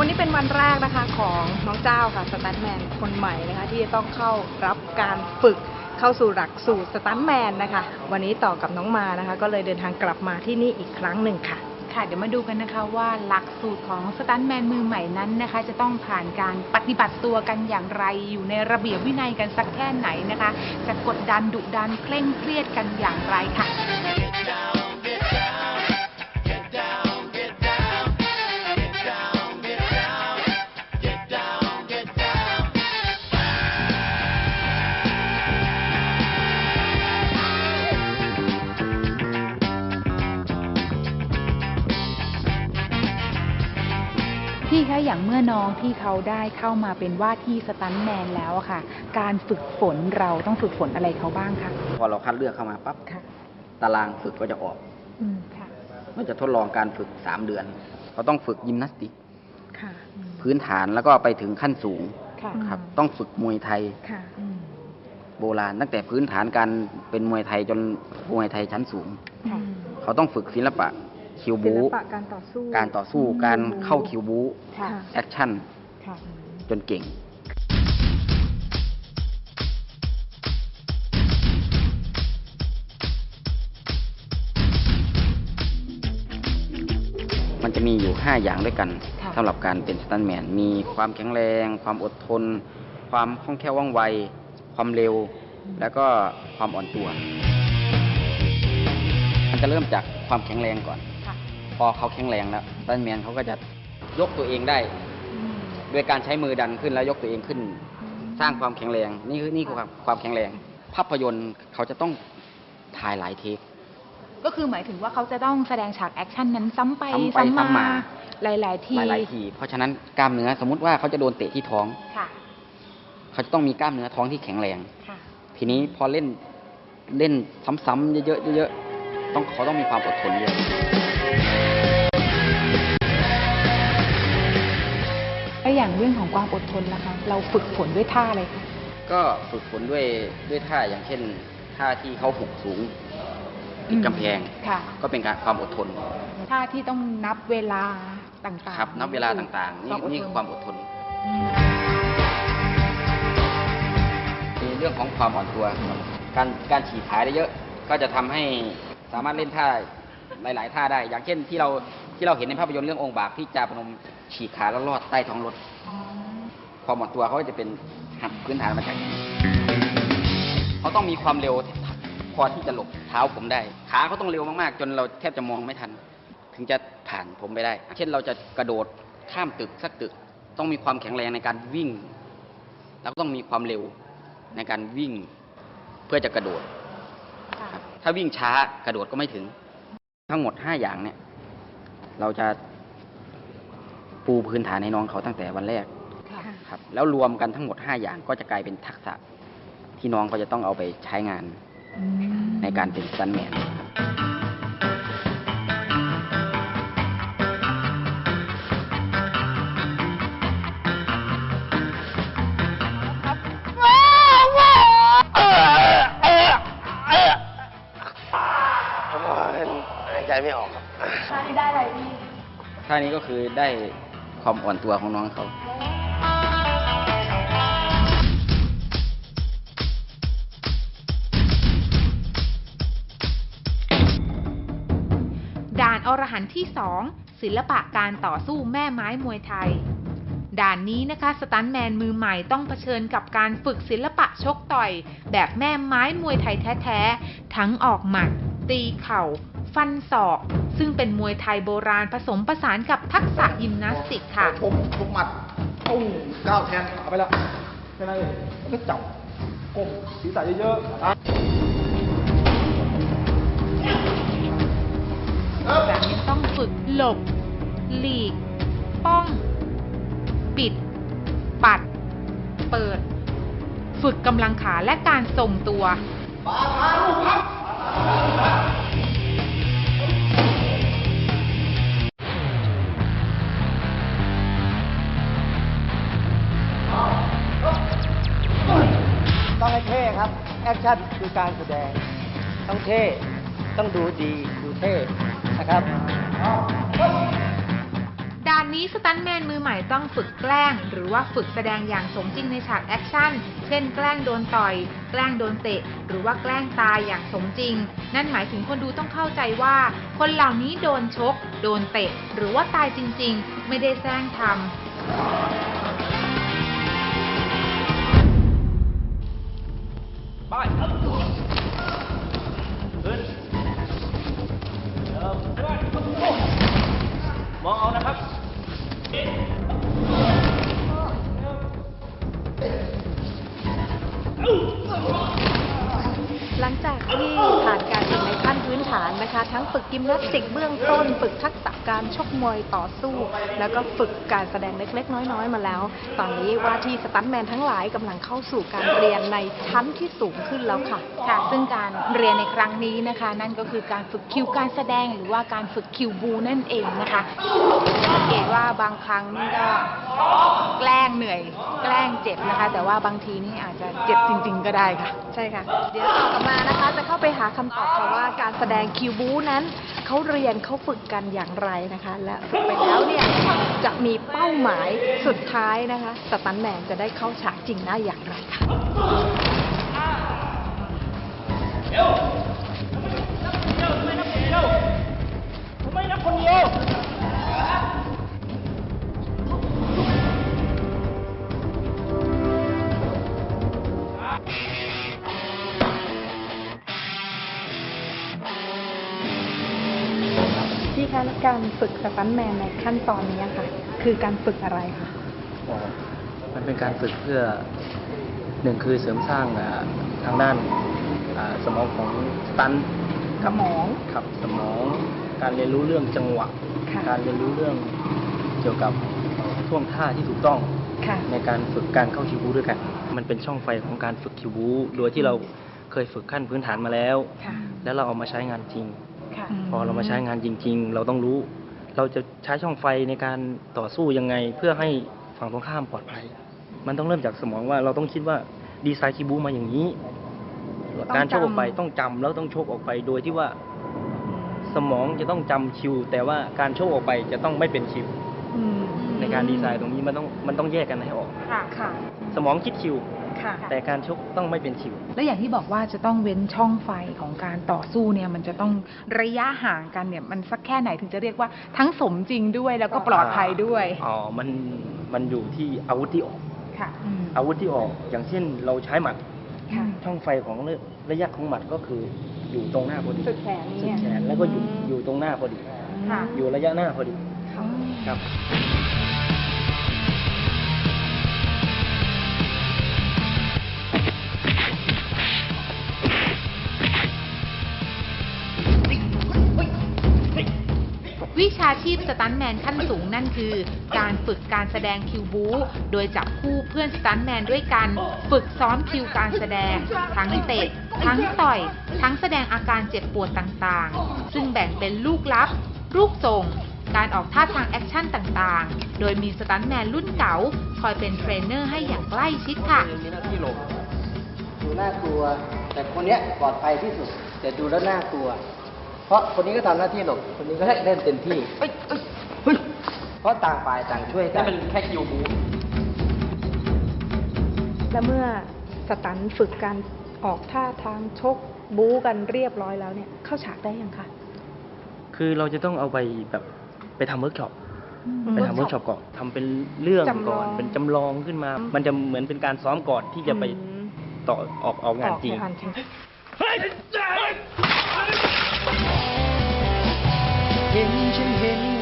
วันนี้เป็นวันแรกนะคะของน้องเจ้าค่ะสตันแมนคนใหม่นะคะ ที่จะต้องเข้ารับการฝึกเข้าสู่หลักสูตรสตันแมนนะคะ วันนี้ต่อกับน้องมานะคะ ก็เลยเดินทางกลับมาที่นี่อีกครั้งหนึ่งค่ะค่ะเดี๋ยวมาดูกันนะคะว่าหลักสูตรของสตันแมนมือใหม่นั้นนะคะ จะต้องผ่านการปฏิบัติตัวกันอย่างไร อยู่ในระเบียบวินัยกันสักแค่ไหนนะคะ จะกดดันดุดันเคร่งเครียดกันอย่างไรค่ะ อย่างเมื่อน้องที่เขาได้เข้ามาเป็นว่าที่สตันท์แมนแล้วอะค่ะ การฝึกฝนเราต้องฝึกฝนอะไรเขาบ้างคะพอเราคัดเลือกเข้ามาปั๊บค่ะ ตารางฝึกก็จะออกอืมค่ะก็จะทดลองการฝึก3เดือนเขาต้องฝึกยิมนาสติก ค่ะพื้นฐานแล้วก็ไปถึงขั้นสูงค่ะครับ ต้องฝึกมวยไทยค่ะอืมโบราณ ตั้งแต่พื้นฐานการเป็นมวยไทยจนมวยไทยชั้นสูง ค่ะ เขาต้องฝึกศิลปะ คิวศิบูลปะการต่อสู้ การต่อสู้การเข้าคิวบูค่ะ แอคชั่นค่ะ จนเก่ง มันจะมีอยู่ 5 อย่างด้วยกันค่ะ สำหรับการเป็นสตันท์แมน มีความแข็งแรง ความอดทน ความคล่องแคล่วว่องไว ความเร็ว แล้วก็ความอ่อนตัว มันจะเริ่มจากความแข็งแรงก่อนค่ะ พอเขาแข็งแรงแล้วสตันท์แมนเขาก็จะยกตัวเองได้อืมด้วยการใช้มือดันขึ้นแล้วยกตัวเองขึ้น สร้างความแข็งแรงนี่คือนี่คือความความแข็งแรง ภาพยนตร์เขาจะต้องถ่ายหลายเทคก็คือหมายถึงว่าเขาจะต้องแสดงฉากแอคชั่นนั้นซ้ำไปซ้ำไปซ้ำมา หลาย ๆ ทีหลายๆที เพราะฉะนั้นกล้ามเนื้อสมมุติว่าเขาจะโดนเตะที่ท้องค่ะเขาจะต้องมีกล้ามเนื้อท้องที่แข็งแรงค่ะทีนี้พอเล่นเล่นซ้ำๆเยอะๆเยอะๆต้องเขาต้องมีความอดทนเยอะ อย่างเรื่องของความอดทนล่ะคะ เราฝึกฝนด้วยท่าอะไรคะก็ฝึกฝนด้วยด้วยท่าอย่างเช่นท่าที่เขาหกสูงติดกำแพง ค่ะก็เป็นการความอดทนท่าที่ต้องนับเวลาต่างๆครับนับเวลาต่างๆ นี่นี่คือความอดทน อืมมีเรื่องของความอ่อนตัว การการฉีกขาได้เยอะ ก็จะทำให้สามารถเล่นท่าหลาย ๆ ท่าได้ อย่างเช่นที่เรา ที่เราเห็นในภาพยนตร์เรื่ององค์บากที่จาพนมฉีกขาแล้วลอดใต้ท้องรถอ๋อความอ่อนตัวเขาก็จะเป็นหักพื้นฐานมาจากเขาต้องมีความเร็วพอที่จะหลบเท้าผมได้ ขาเขาต้องเร็วมากๆ จนเราแทบจะมองไม่ทัน ถึงจะผ่านผมไปได้ เช่นเราจะกระโดดข้ามตึกสักตึก ต้องมีความแข็งแรงในการวิ่ง แล้วก็ต้องมีความเร็วในการวิ่งเพื่อจะกระโดด ถ้าวิ่งช้ากระโดดก็ไม่ถึง ทั้งหมดห้าอย่างเนี่ย เราจะปูพื้นฐานให้น้องเขาตั้งแต่วันแรกค่ะครับ แล้วรวมกันทั้งหมดห้าอย่างก็จะกลายเป็นทักษะที่น้องเขาจะต้องเอาไปใช้งานอืมในการเป็นสตันท์แมนครับหายใจไม่ออกครับ ท่านี้ก็คือได้ความอ่อนตัวของน้องเขา ด่านอรหันต์ที่ 2 ศิลปะการต่อสู้แม่ไม้มวยไทย ด่านนี้นะคะ สตันท์แมนมือใหม่ต้องเผชิญกับการฝึกศิลปะชกต่อย แบบแม่ไม้มวยไทยแท้ ๆ ทั้งออกหมัด ตีเข่า ฟันศอก ซึ่งเป็นมวยไทยโบราณผสมผสานกับทักษะยิมนาสติกค่ะผมทุกหมัดตุ้งก้าวแทนเอาไปละแค่นั้นเองแล้วก็จับก้มศีรษะเยอะๆอะแบบนี้ต้องฝึกหลบ หลีก ป้อง ปิด ปัด เปิด ฝึกกำลังขาและการทรงตัวต้องให้เท่ ครับแอคชั่นคือการแสดงต้องเท่ต้องดูดีดูเท่นะครับด่านนี้สตันแมนมือใหม่ต้องฝึกแกล้ง หรือว่าฝึกแสดงอย่างสมจริงในฉากแอคชั่น เช่น แกล้งโดนต่อย แกล้งโดนเตะ หรือว่าแกล้งตายอย่างสมจริง นั่นหมายถึงคนดูต้องเข้าใจว่า คนเหล่านี้โดนชก โดนเตะ หรือว่าตายจริง ๆ ไม่ได้แสร้งทำ ไนฐานนะคะ ทั้งฝึกยิมนาสติกเบื้องต้น ฝึกทักษะการชกมวยต่อสู้ แล้วก็ฝึกการแสดงเล็กๆ น้อยๆ มาแล้ว ตอนนี้ว่าที่สตันท์แมนทั้งหลายกำลังเข้าสู่การเรียนในชั้นที่สูงขึ้นแล้วค่ะค่ะ ซึ่งการเรียนในครั้งนี้นะคะ นั่นก็คือการฝึกคิวการแสดงหรือว่าการฝึกคิวบูนั่นเองนะคะสังเกตว่าบางครั้งนี่ก็แกล้งเหนื่อย แกล้งเจ็บนะคะ แต่ว่าบางทีนี่อาจจะเจ็บจริง ๆ ก็ได้ค่ะ ใช่ค่ะ เดี๋ยวต่อกลับมานะคะ จะเข้าไปหาคำตอบค่ะว่าการแสดงคิวบูนั้นเขาเรียนเขาฝึกกันอย่างไรนะคะ และฝึกไปแล้วเนี่ยจะมีเป้าหมายสุดท้ายนะคะสตันแมนจะได้เข้าฉากจริงได้อย่างไรค่ะทำไมนับคนเดียว การฝึกสตันท์แมนในขั้นตอนนี้ค่ะ คือการฝึกอะไรคะอ๋อมันเป็นการฝึกเพื่อหนึ่งคือเสริมสร้างอ่าทางด้านอ่าสมองของสตันท์สมองครับสมองการเรียนรู้เรื่องจังหวะค่ะการเรียนรู้เรื่องเกี่ยวกับท่วงท่าที่ถูกต้องค่ะในการฝึกการเข้าคิวบูด้วยกัน มันเป็นช่องไฟของการฝึกคิวบูโดยที่เราเคยฝึกขั้นพื้นฐานมาแล้วค่ะแล้วเราเอามาใช้งานจริงค่ะ พอเรามาใช้งานจริง ๆ เราต้องรู้ เราจะใช้ช่องไฟในการต่อสู้ยังไง เพื่อให้ฝั่งตรงข้ามปลอดภัย มันต้องเริ่มจากสมองว่าเราต้องคิดว่าดีไซน์คิบูมาอย่างนี้ต้องการชกออกไปจำต้องจำแล้วต้องชกออกไปโดยที่ว่าสมองจะต้องจำคิว แต่ว่าการชกออกไปจะต้องไม่เป็นคิวอืมในการดีไซน์ตรงนี้มันต้องมันต้องแยกกันให้ออกค่ะค่ะสมองคิดคิว ค่ะ แต่การชกต้องไม่เป็นคิว แล้วอย่างที่บอกว่าจะต้องเว้นช่องไฟของการต่อสู้เนี่ยมันจะต้องระยะห่างกันเนี่ยมันสักแค่ไหนถึงจะเรียกว่าทั้งสมจริงด้วยแล้วก็ปลอดภัยด้วย อ๋อ มันมันอยู่ที่อาวุธที่ออกค่ะอาวุธที่ออกอย่างเช่นเราใช้หมัดค่ะช่องไฟของระระยะของหมัดก็คืออยู่ตรงหน้าพอดีสุดแขนสุเนี่ดยแขนแล้วก็อยู่อยู่ตรงหน้าพอดีค่ะอยู่ระยะหน้าพอดีครับาชีพสตันท์แมนขั้นสูงนั่นคือ การฝึกการแสดงคิวบู โดยจับคู่เพื่อนสตันท์แมนด้วยกัน ฝึกซ้อมคิวการแสดง ทั้งเตะ ทั้งต่อย ทั้งแสดงอาการเจ็บปวดต่างๆ ซึ่งแบ่งเป็นลูกลับ ลูกส่ง การออกท่าทางแอคชั่นต่างๆ โดยมีสตันท์แมนรุ่นเก๋าคอยเป็นเทรนเนอร์ให้อย่างใกล้ชิดค่ะมีหน้าที่หลบดูน่ากลัว แต่คนเนี้ยปลอดภัยที่สุด แต่ดูแล้วน่ากลัว เพราะคนนี้ก็ทำหน้าที่หลบคนนี้ก็เล่นเต็มที่เฮ้ยเฮ้ยเฮ้ยเพราะต่างฝ่ายต่างช่วยกันนี่เป็นแค่คิวบูและเมื่อสตันท์ฝึกการออกท่าทางชกบู๊กันเรียบร้อยแล้วเนี่ยเข้าฉากได้ยังคะคือเราจะต้องเอาไปแบบไปทำเวิร์กช็อปอืมไปทำเวิร์กช็อปก่อนทำเป็นเรื่องจำลก่อองนเป็นจำลองขึ้นมา มันจะเหมือนเป็นการซ้อมก่อนที่จะไปอืมต่อออกออกงานจริงออกงานจริง 真甜